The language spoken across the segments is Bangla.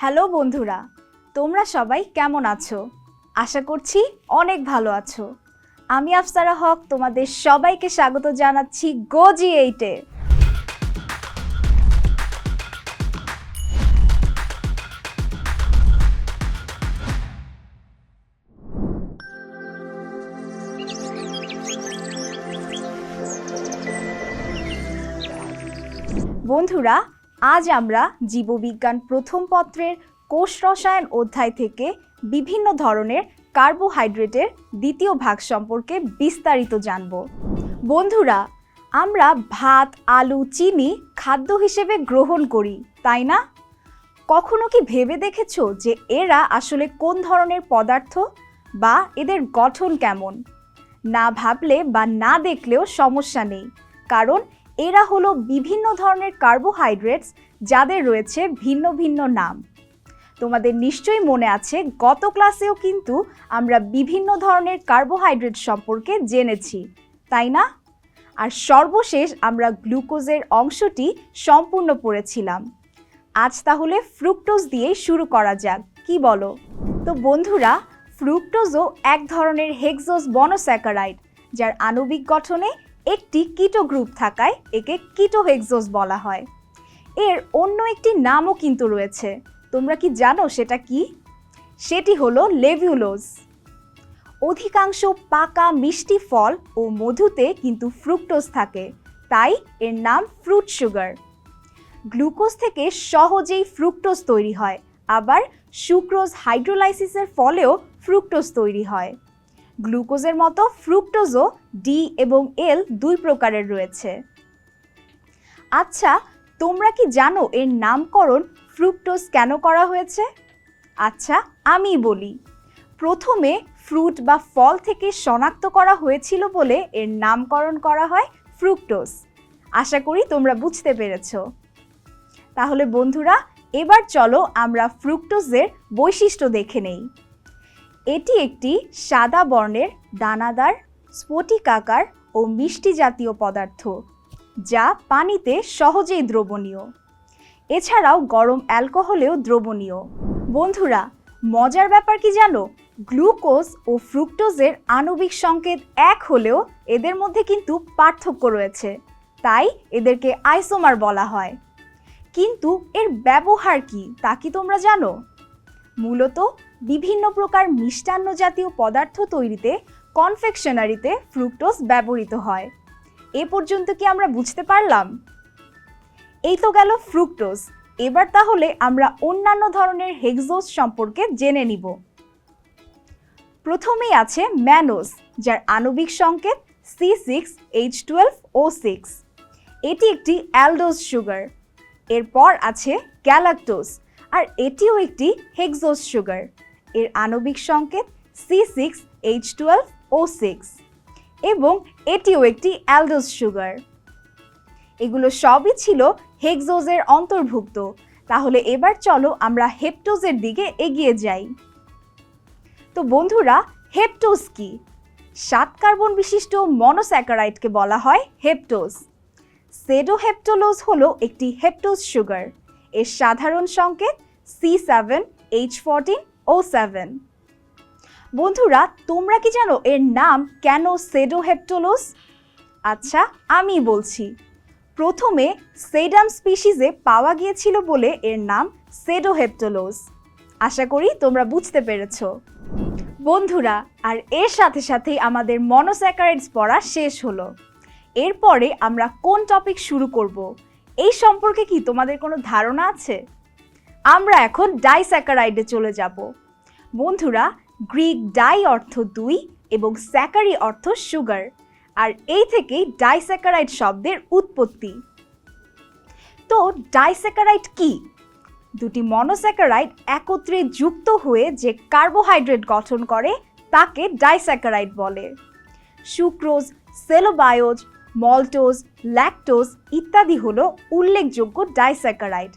হ্যালো বন্ধুরা, তোমরা সবাই কেমন আছো? আশা করছি অনেক ভালো আছো। আমি আফসারা হক, তোমাদের সবাইকে স্বাগত জানাচ্ছি গোজি এইটে বন্ধুরা আজ আমরা জীববিজ্ঞান প্রথম পত্রের কোষ রসায়ন অধ্যায় থেকে বিভিন্ন ধরনের কার্বোহাইড্রেটের দ্বিতীয় ভাগ সম্পর্কে বিস্তারিত জানব। বন্ধুরা, আমরা ভাত, আলু, চিনি খাদ্য হিসেবে গ্রহণ করি, তাই না? কখনো কি ভেবে দেখেছ যে এরা আসলে কোন ধরনের পদার্থ বা এদের গঠন কেমন? না ভাবলে বা না দেখলেও সমস্যা নেই, কারণ এরা হলো বিভিন্ন ধরনের কার্বোহাইড্রেটস যাদের রয়েছে ভিন্ন ভিন্ন নাম। তোমাদের নিশ্চয়ই মনে আছে, গত ক্লাসেও কিন্তু আমরা বিভিন্ন ধরনের কার্বোহাইড্রেট সম্পর্কে জেনেছি, তাই না? আর সর্বশেষ আমরা গ্লুকোজের অংশটি সম্পূর্ণ পড়েছিলাম। আজ তাহলে ফ্রুক্টোজ দিয়েই শুরু করা যাক, কি বলো? তো বন্ধুরা, ফ্রুক্টোজও এক ধরনের হেক্সোস বনস্যাকারাইড, যার আণবিক গঠনে একটি কিটো গ্রুপ থাকায় একে কিটো হেক্সোস বলা হয়। এর অন্য একটি নামও কিন্তু রয়েছে। তোমরা কি জানো সেটা কি? সেটি হলো লেভিউলোজ অধিকাংশ পাকা মিষ্টি ফল ও মধুতে কিন্তু ফ্রুক্টোজ থাকে। তাই এর নাম ফ্রুট সুগার গ্লুকোজ থেকে সহজেই ফ্রুক্টোজ তৈরি হয়। আবার সুক্রোজ হাইড্রোলাইসিসের ফলেও ফ্রুক্টোজ তৈরি হয়। গ্লুকোজের মতো ফ্রুক্টোজও ডি এবং এল দুই প্রকারের রয়েছে। আচ্ছা তোমরা কি জানো এর নামকরণ ফ্রুক্টোজ কেন করা হয়েছে? আচ্ছা আমি বলি। প্রথমে ফ্রুট বা ফল থেকে শনাক্ত করা হয়েছিল বলে এর নামকরণ করা হয় ফ্রুক্টোজ। আশা করি তোমরা বুঝতে পেরেছ। তাহলে বন্ধুরা, এবার চলো আমরা ফ্রুক্টোজের বৈশিষ্ট্য দেখে নেই। এটি একটি সাদা বর্ণের দানাদার স্ফটিকাকার ও মিষ্টি জাতীয় পদার্থ, যা পানিতে সহজেই দ্রবণীয়। এছাড়াও গরম অ্যালকোহলেও দ্রবণীয়। বন্ধুরা, মজার ব্যাপার কি জানো? গ্লুকোজ ও ফ্রুক্টোজের আণবিক সংকেত এক হলেও এদের মধ্যে কিন্তু পার্থক্য রয়েছে। তাই এদেরকে আইসোমার বলা হয়। কিন্তু এর ব্যবহার কি তা কি তোমরা জানো? মূলত বিভিন্ন প্রকার মিষ্টান্ন জাতীয় পদার্থ তৈরিতে কনফেকশনারিতে ফ্রুক্টোজ ব্যবহৃত হয়। এ পর্যন্ত কি আমরা বুঝতে পারলাম? এই তো গেল ফ্রুক্টোজ এবার তাহলে আমরা অন্যান্য ধরনের হেক্সোজ সম্পর্কে জেনে নিব। প্রথমেই আছে ম্যানোস যার আণবিক সংকেত C six H twelve O six এটি একটি অ্যালডোজ সুগার এরপর আছে গ্যালাক্টোজ আর এটিও একটি হেক্সোজ সুগার এর আণবিক সংকেত C six H twelve O six এবং এটিও একটি অ্যালডোজ সুগার। এগুলো সবই ছিল হেক্সোজের অন্তর্ভুক্ত। তাহলে এবার চলো আমরা হেপটোজের দিকে এগিয়ে যাই। তো বন্ধুরা, হেপটোজ কি? সাত কার্বন বিশিষ্ট মনোস্যাকারাইডকে বলা হয় হেপটোজ। সেডোহেপটোলোজ হলো একটি হেপটোজ সুগার। এর সাধারণ সংকেত C seven H fourteen O seven. বন্ধুরা, তোমরা কি জানো এর নাম কেন সেডোহেপটোলোজ আচ্ছা আমি বলছি। প্রথমে সেডাম স্পিসিসে পাওয়া গিয়েছিল বলে এর নাম সেডোহেপটোলোজ আশা করি তোমরা বুঝতে পেরেছ। বন্ধুরা, আর এর সাথে সাথেই আমাদের মনোস্যাকারাইডস পড়া শেষ হলো। এরপরে আমরা কোন টপিক শুরু করব? এই সম্পর্কে কি তোমাদের কোনো ধারণা আছে? আমরা এখন ডাইস্যাকারাইডে চলে যাব। বন্ধুরা, গ্রিক ডাই অর্থ দুই এবং স্যাকারি অর্থ সুগার। আর এই থেকেই ডাইস্যাকারাইড শব্দের উৎপত্তি। তো ডাইস্যাকারাইড কি? দুটি মনোস্যাকারাইড একত্রে যুক্ত হয়ে যে কার্বোহাইড্রেট গঠন করে, তাকে ডাইস্যাকারাইড বলে। সুক্রোজ, সেলোবায়োজ, মল্টোজ, ল্যাকটোজ ইত্যাদি হলো উল্লেখযোগ্য ডাইস্যাকারাইড।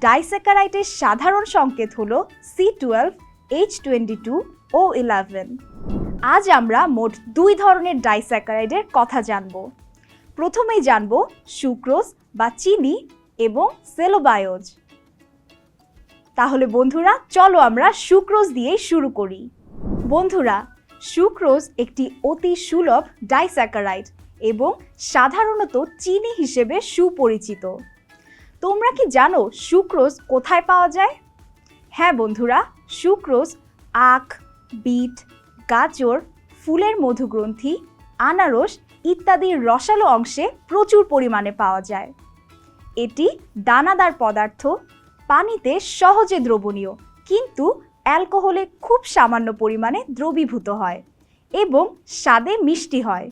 ডাইস্যাকারাইডের সাধারণ সংকেত হলো C twelve H twenty two O eleven আজ আমরা মোট দুই ধরনের ডাইস্যাকারাইডের কথা জানব। প্রথমেই জানব সুক্রোজ বা চিনি এবং সেলোবায়োজ। তাহলে বন্ধুরা, চলো আমরা সুক্রোজ দিয়ে শুরু করি। বন্ধুরা, সুক্রোজ একটি অতি সুলভ ডাইস্যাকারাইড এবং সাধারণত চিনি হিসেবে সুপরিচিত। তোমরা কি জানো সুক্রোজ কোথায় পাওয়া যায়? হ্যাঁ বন্ধুরা, সুক্রোজ, আখ, বিট, গাজর, ফুলের মধুগ্রন্থি, আনারস ইত্যাদির রসালো অংশে প্রচুর পরিমাণে পাওয়া যায়। এটি দানাদার পদার্থ, পানিতে সহজে দ্রবণীয়, কিন্তু অ্যালকোহলে খুব সামান্য পরিমাণে দ্রবীভূত হয় এবং স্বাদে মিষ্টি হয়।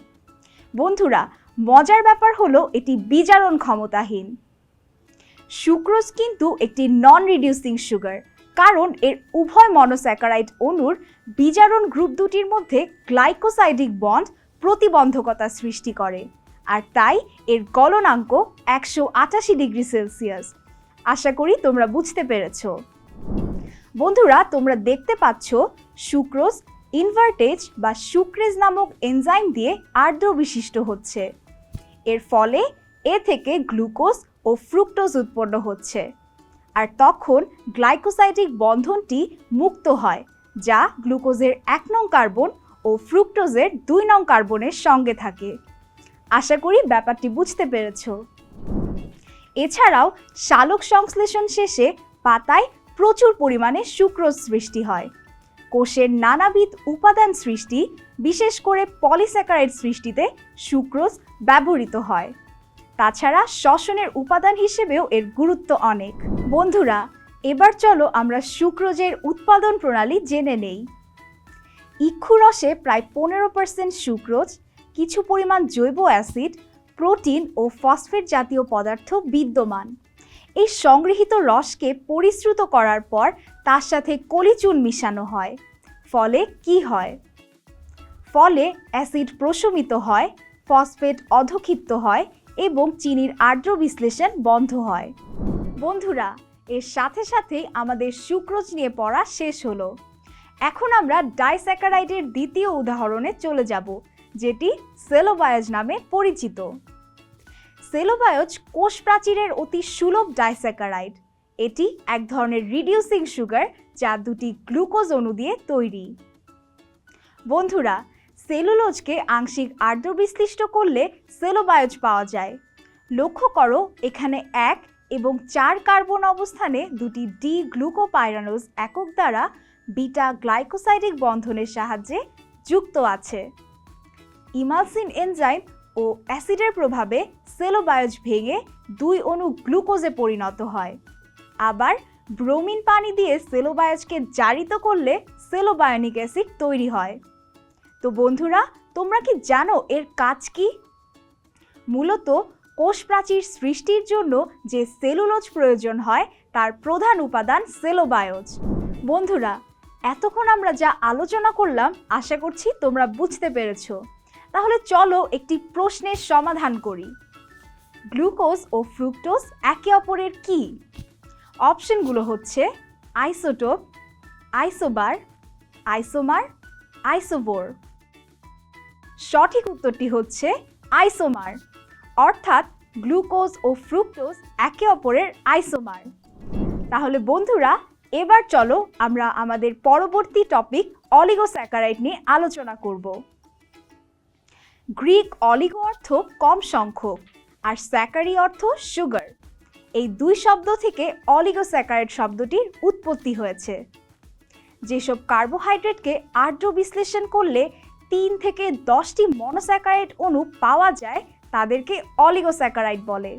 বন্ধুরা, মজার ব্যাপার হলো এটি বিজারণ ক্ষমতাহীন। সুক্রোজ কিন্তু একটি নন রিডিউসিং সুগার কারণ এর উভয় মনোস্যাকারাইড অণুর বিজারণ গ্রুপ দুটির মধ্যে গ্লাইকোসাইডিক বন্ড প্রতিবন্ধকতা সৃষ্টি করে, আর তাই এর গলনাঙ্ক একশো আটাশি ডিগ্রি সেলসিয়াস। আশা করি তোমরা বুঝতে পেরেছ। বন্ধুরা, তোমরা দেখতে পাচ্ছ সুক্রোজ ইনভার্টেজ বা সুক্রেজ নামক এনজাইম দিয়ে আর্দ্র বিশিষ্ট হচ্ছে। এর ফলে এ থেকে গ্লুকোজ ও ফ্রুক্টোজ উৎপন্ন হচ্ছে। আর তখন গ্লাইকোসাইটিক বন্ধনটি মুক্ত হয়, যা গ্লুকোজের এক নং কার্বন ও ফ্রুক্টোজের দুই নং কার্বনের সঙ্গে থাকে। আশা করি ব্যাপারটি বুঝতে পেরেছ। এছাড়াও শালক সংশ্লেষণ শেষে পাতায় প্রচুর পরিমাণে সুক্রোজ সৃষ্টি হয়। কোষের নানাবিধ উপাদান সৃষ্টি, বিশেষ করে পলিস্যাকারাইড সৃষ্টিতে সুক্রোজ ব্যবহৃত হয়। তাছাড়া শ্বসনের উপাদান হিসেবেও এর গুরুত্ব অনেক। বন্ধুরা, এবার চলো আমরা সুক্রোজের উৎপাদন প্রণালী জেনে নেই। ইক্ষু রসে প্রায় পনেরো পার্সেন্ট সুক্রোজ, কিছু পরিমাণ জৈব অ্যাসিড, প্রোটিন ও ফসফেট জাতীয় পদার্থ বিদ্যমান। এই সংগৃহীত রসকে পরিশ্রুত করার পর তার সাথে কলিচুন মিশানো হয়। ফলে কি হয়? ফলে অ্যাসিড প্রশমিত হয়, ফসফেট অধক্ষিপ্ত হয় এবং চিনির আর্দ্র বিশ্লেষণ বন্ধ হয়। বন্ধুরা, এর সাথে সাথেই আমাদের সুক্রোজ নিয়ে পড়া শেষ হলো। এখন আমরা ডাইস্যাকারাইডের দ্বিতীয় উদাহরণে চলে যাব, যেটি সেলোবায়োজ নামে পরিচিত। সেলোবায়োজ কোষ প্রাচীরের অতি সুলভ ডাইস্যাকারাইড। এটি এক ধরনের রিডিউসিং সুগার, যা দুটি গ্লুকোজ অণু দিয়ে তৈরি। বন্ধুরা সেলুলোজকে আংশিক আর্দ্র বিশ্লিষ্ট করলে সেলোবায়োজ পাওয়া যায়। লক্ষ্য করো, এখানে এক এবং চার কার্বন অবস্থানে দুটি ডি গ্লুকোপাইরানোজ একক দ্বারা বিটা গ্লাইকোসাইডিক বন্ধনের সাহায্যে যুক্ত আছে। ইমালসিন এনজাইম ও অ্যাসিডের প্রভাবে সেলোবায়োজ ভেঙে দুই অণু গ্লুকোজে পরিণত হয়। আবার ব্রোমিন পানি দিয়ে সেলোবায়োজকে জারিত করলে সেলোবায়োনিক অ্যাসিড তৈরি হয়। তো বন্ধুরা, তোমরা কি জানো এর কাজ কি? মূলত কোষ প্রাচীর সৃষ্টির জন্য যে সেলুলোজ প্রয়োজন হয়, তার প্রধান উপাদান সেলোবায়োজ। বন্ধুরা, এতক্ষণ আমরা যা আলোচনা করলাম, আশা করছি তোমরা বুঝতে পেরেছ। তাহলে চলো একটি প্রশ্নের সমাধান করি। গ্লুকোজ ও ফ্রুক্টোজ একে অপরের কি? অপশনগুলো হচ্ছে আইসোটোপ, আইসোবার, আইসোমার আইসোবোর সঠিক উত্তরটি হচ্ছে আইসোমার, অর্থাৎ গ্লুকোজ ও ফ্রুক্টোজ একে অপরের আইসোমার। তাহলে বন্ধুরা, এবার চলো আমরা আমাদের পরবর্তী টপিক অলিগোস্যাকারাইড নিয়ে আলোচনা করব। গ্রিক অলিগো অর্থ কম সংখ্যক আর স্যাকারি অর্থ সুগার। এই দুই শব্দ থেকে অলিগোস্যাকারাইড শব্দটির উৎপত্তি হয়েছে। যেসব কার্বোহাইড্রেটকে আর্দ্র বিশ্লেষণ করলে তিন থেকে দশটি মনোস্যাকারাইড অণু পাওয়া যায় তাদেরকে অলিগোস্যাকারাইড বলে।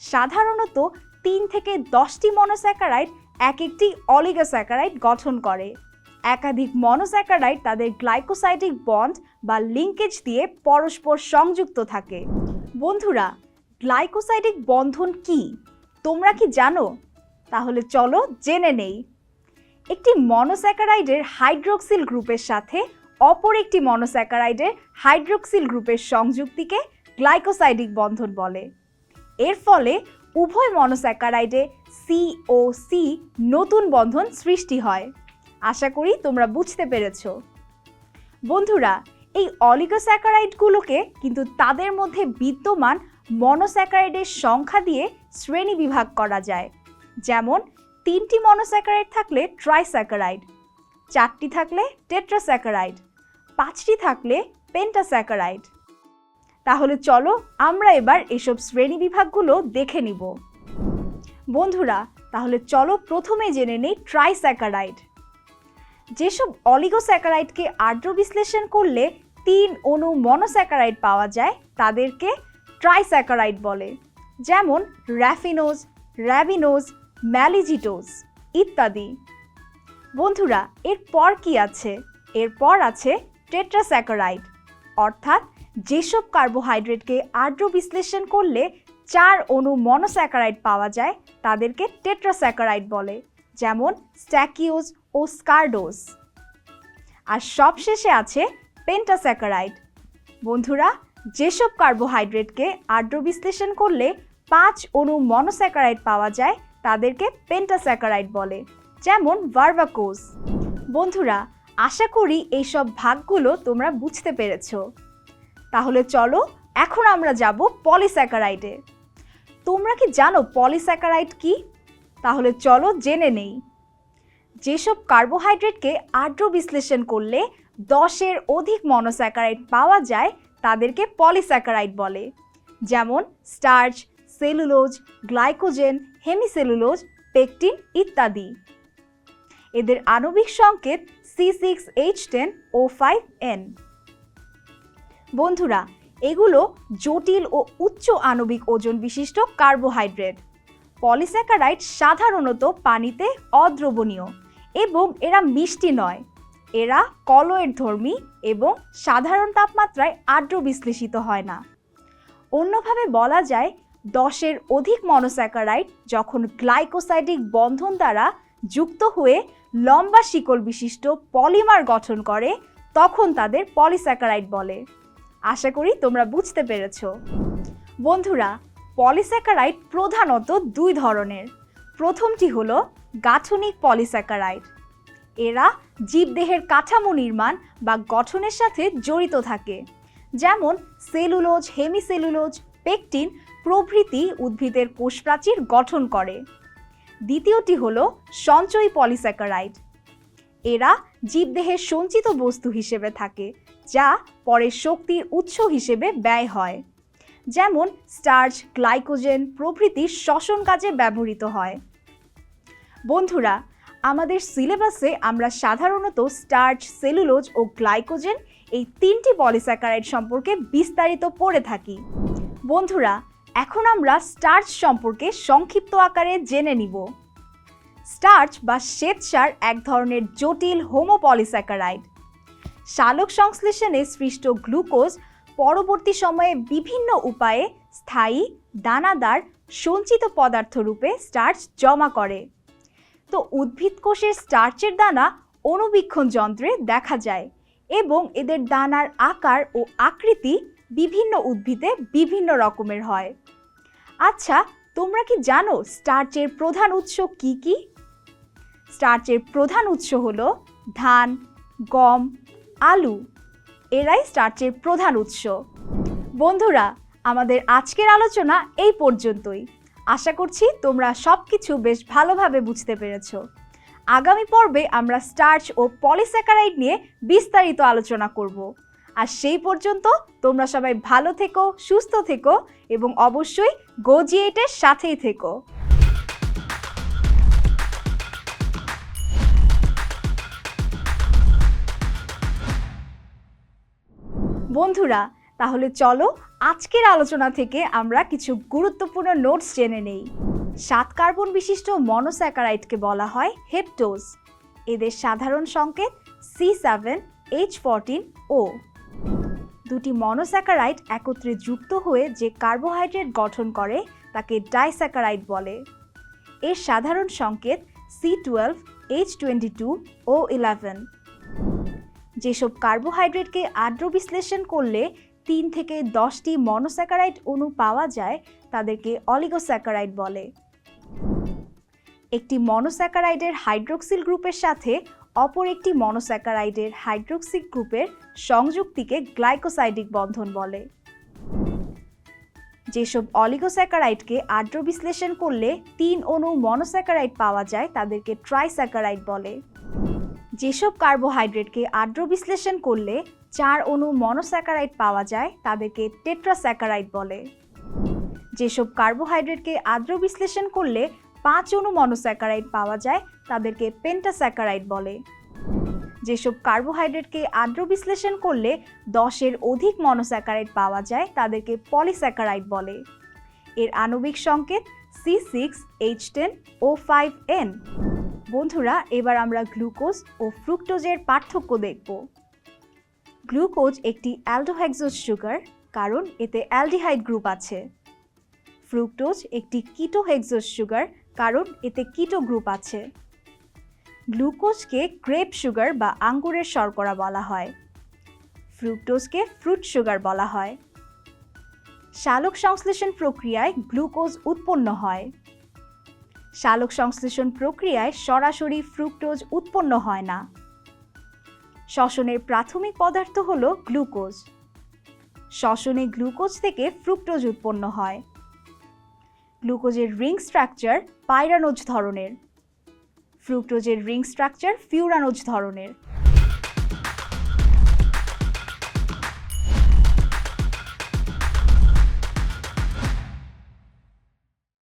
সাধারণত তিন থেকে দশটি মনোস্যাকারাইড এক একটি অলিগোস্যাকারাইড গঠন করে। একাধিক মনোস্যাকারাইড তাদের গ্লাইকোসাইটিক বন্ড বা লিঙ্কেজ দিয়ে পরস্পর সংযুক্ত থাকে। বন্ধুরা গ্লাইকোসাইডিক বন্ধন কি? তোমরা কি জানো? তাহলে চলো জেনে নেই। একটি মনোস্যাকারাইডের হাইড্রোক্সিল গ্রুপের সাথে অপর একটি মনোস্যাকারাইডের হাইড্রোক্সিল গ্রুপের সংযুক্তিকে গ্লাইকোসাইডিক বন্ধন বলে। এর ফলে উভয় মনোস্যাকারাইডে সি ও সি নতুন বন্ধন সৃষ্টি হয়। আশা করি তোমরা বুঝতে পেরেছ। বন্ধুরা, এই অলিগোস্যাকারাইডগুলোকে কিন্তু তাদের মধ্যে বিদ্যমান মনোস্যাকারাইডের সংখ্যা দিয়ে শ্রেণি বিভাগ করা যায়। যেমন, তিনটি মনোস্যাকারাইড থাকলে ট্রাইস্যাকারাইড, চারটি থাকলে টেট্রাস্যাকারাইড পাঁচটি থাকলে পেন্টাস্যাকারাইড তাহলে চলো আমরা এবার এসব শ্রেণি বিভাগগুলো দেখে নিব। বন্ধুরা, তাহলে চলো প্রথমে জেনে নেই ট্রাইস্যাকারাইড যেসব অলিগোস্যাকারাইডকে আর্দ্র বিশ্লেষণ করলে তিন অণু মনোস্যাকারাইড পাওয়া যায়, তাদেরকে ট্রাইস্যাকারাইড বলে। যেমন র্যাফিনোজ র্যাবিনোজ ম্যালিজিটোজ ইত্যাদি। বন্ধুরা, এরপর কি আছে? এরপর আছে টেট্রাস্যাকারাইড, অর্থাৎ যেসব কার্বোহাইড্রেটকে আর্দ্র বিশ্লেষণ করলে চার অণু মনোস্যাকারাইড পাওয়া যায়, তাদেরকে টেট্রাস্যাকারাইড বলে, যেমন স্ট্যাকিওজ ও স্কার্ডোজ। আর সবশেষে আছে পেন্টাস্যাকারাইড। বন্ধুরা, যেসব কার্বোহাইড্রেটকে আর্দ্র বিশ্লেষণ করলে পাঁচ অণু মনোস্যাকারাইড পাওয়া যায়, তাদেরকে পেন্টাস্যাকারাইড বলে, যেমন ভার্ভাকোজ। বন্ধুরা আশা করি এইসব ভাগগুলো তোমরা বুঝতে পেরেছ। তাহলে চলো, এখন আমরা যাব পলিস্যাকারাইডে। তোমরা কি জানো পলিস্যাকারাইড কি? তাহলে চলো জেনে নেই। যেসব কার্বোহাইড্রেটকে আর্দ্র বিশ্লেষণ করলে দশের অধিক মনোস্যাকারাইড পাওয়া যায়, তাদেরকে পলিস্যাকারাইড বলে। যেমন starch, cellulose, glycogen, hemicellulose, pectin ইত্যাদি। এদের আণবিক সংকেত C six H ten O five n বন্ধুরা, এগুলো জটিল ও উচ্চ আণবিক ওজন বিশিষ্ট কার্বোহাইড্রেট। পলিস্যাকারাইড সাধারণত পানিতে অদ্রবণীয় এবং এরা মিষ্টি নয়। এরা কলয়ের ধর্মী এবং সাধারণ তাপমাত্রায় আর্দ্র বিশ্লেষিত হয় না। অন্যভাবে বলা যায়, দশের অধিক মনোস্যাকারাইড যখন গ্লাইকোসাইডিক বন্ধন দ্বারা যুক্ত হয়ে লম্বা শিকল বিশিষ্ট পলিমার গঠন করে, তখন তাদের পলিস্যাকারাইড বলে। আশা করি তোমরা বুঝতে পেরেছ। বন্ধুরা, পলিস্যাকারাইড প্রধানত দুই ধরনের। প্রথমটি হলো গাঠনিক পলিস্যাকারাইড। এরা জীবদেহের কাঠামো নির্মাণ বা গঠনের সাথে জড়িত থাকে, যেমন সেলুলোজ, হেমিসেলুলোজ, পেকটিন প্রভৃতি উদ্ভিদের কোষপ্রাচীর গঠন করে। দ্বিতীয়টি হল সঞ্চয়ী পলিস্যাকারাইড। এরা জীবদেহের সঞ্চিত বস্তু হিসেবে থাকে, যা পরে শক্তির উৎস হিসেবে ব্যয় হয়। যেমন স্টার্চ, গ্লাইকোজেন প্রভৃতি শ্বসন কাজে ব্যবহৃত হয়। বন্ধুরা, আমাদের সিলেবাসে আমরা সাধারণত স্টার্চ, সেলুলোজ ও গ্লাইকোজেন এই তিনটি পলিস্যাকারাইড সম্পর্কে বিস্তারিত পড়ে থাকি। বন্ধুরা এখন আমরা স্টার্চ সম্পর্কে সংক্ষিপ্ত আকারে জেনে নিব। স্টার্চ বা শ্বেতসার এক ধরনের জটিল হোমোপলিস্যাকারাইড সালোক সংশ্লেষণে সৃষ্ট গ্লুকোজ পরবর্তী সময়ে বিভিন্ন উপায়ে স্থায়ী, দানাদার, সঞ্চিত পদার্থ রূপে স্টার্চ জমা করে। তো উদ্ভিদ কোষের স্টার্চের দানা অণুবীক্ষণ যন্ত্রে দেখা যায় এবং এদের দানার আকার ও আকৃতি বিভিন্ন উদ্ভিদে বিভিন্ন রকমের হয়। আচ্ছা তোমরা কি জানো স্টার্চের প্রধান উৎস কি কি? স্টার্চের প্রধান উৎস হল ধান, গম, আলু। এরাই স্টার্চের প্রধান উৎস। বন্ধুরা, আমাদের আজকের আলোচনা এই পর্যন্তই। আশা করছি তোমরা সব কিছু বেশ ভালোভাবে বুঝতে পেরেছ। আগামী পর্বে আমরা স্টার্চ ও পলিস্যাকারাইড নিয়ে বিস্তারিত আলোচনা করব। আর সেই পর্যন্ত তোমরা সবাই ভালো থেকো, সুস্থ থেকো এবং অবশ্যই গোজিয়েটের সাথেই থেকো। বন্ধুরা, তাহলে চলো আজকের আলোচনা থেকে আমরা কিছু গুরুত্বপূর্ণ নোটস জেনে নেই। সাত কার্বন বিশিষ্ট মনোস্যাকারাইডকে বলা হয় হেপটোজ। এদের সাধারণ সংকেত C seven H fourteen O দুটি মনোস্যাকারাইড একত্রে যুক্ত হয়ে যে কার্বোহাইড্রেট গঠন করে, তাকে ডাইস্যাকারাইড বলে। এর সাধারণ সংকেত C twelve H twenty two O eleven যেসব কার্বোহাইড্রেটকে আর্দ্র বিশ্লেষণ করলে তিন থেকে দশটি মনোস্যাকারাইড অণু পাওয়া যায়, তাদেরকে অলিগোস্যাকারাইড বলে। একটি মনোস্যাকারাইডের হাইড্রোক্সিল গ্রুপের সাথে অপর একটি মনোস্যাকারাইডের হাইড্রোক্সিক গ্রুপের সংযুক্তিকে গ্লাইকোসাইডিক বন্ধন বলে। যেসব অলিগোস্যাকারাইডকে আর্দ্র বিশ্লেষণ করলে তিন অণু মনোস্যাকারাইড পাওয়া যায়, তাদেরকে ট্রাইস্যাকারাইড বলে। যেসব কার্বোহাইড্রেটকে আর্দ্র বিশ্লেষণ করলে চার অণু মনোস্যাকারাইড পাওয়া যায়, তাদেরকে টেট্রাস্যাকারাইড বলে। যেসব কার্বোহাইড্রেটকে আর্দ্র বিশ্লেষণ করলে পাঁচ অণু মনোস্যাকারাইড পাওয়া যায়, তাদেরকে পেন্টাস্যাকারাইড বলে। যেসব কার্বোহাইড্রেটকে আর্দ্র বিশ্লেষণ করলে দশের অধিক মনোস্যাকারাইড পাওয়া যায়, তাদেরকে পলিস্যাকারাইড বলে। এর আণবিক সংকেত C six H ten O five n বন্ধুরা, এবার আমরা গ্লুকোজ ও ফ্রুক্টোজের পার্থক্য দেখব। গ্লুকোজ একটি অ্যালডোহেক্সোজ সুগার, কারণ এতে অ্যালডিহাইড গ্রুপ আছে। ফ্রুক্টোজ একটি কিটোহেক্সোজ সুগার কারণ এতে কিটো গ্রুপ আছে। গ্লুকোজকে গ্রেপ সুগার বা আঙ্গুরের শর্করা বলা হয়। ফ্রুক্টোজকে ফ্রুট সুগার বলা হয়। শালক সংশ্লেষণ প্রক্রিয়ায় গ্লুকোজ উৎপন্ন হয়। শালক সংশ্লেষণ প্রক্রিয়ায় সরাসরি ফ্রুক্টোজ উৎপন্ন হয় না। শ্বসনের প্রাথমিক পদার্থ হল গ্লুকোজ। শ্বসনে গ্লুকোজ থেকে ফ্রুক্টোজ উৎপন্ন হয়। গ্লুকোজের রিং স্ট্রাকচার পাইরানোজ ধরনের। ফ্রুক্টোজের রিং স্ট্রাকচার ফিউরানোজ ধরনের।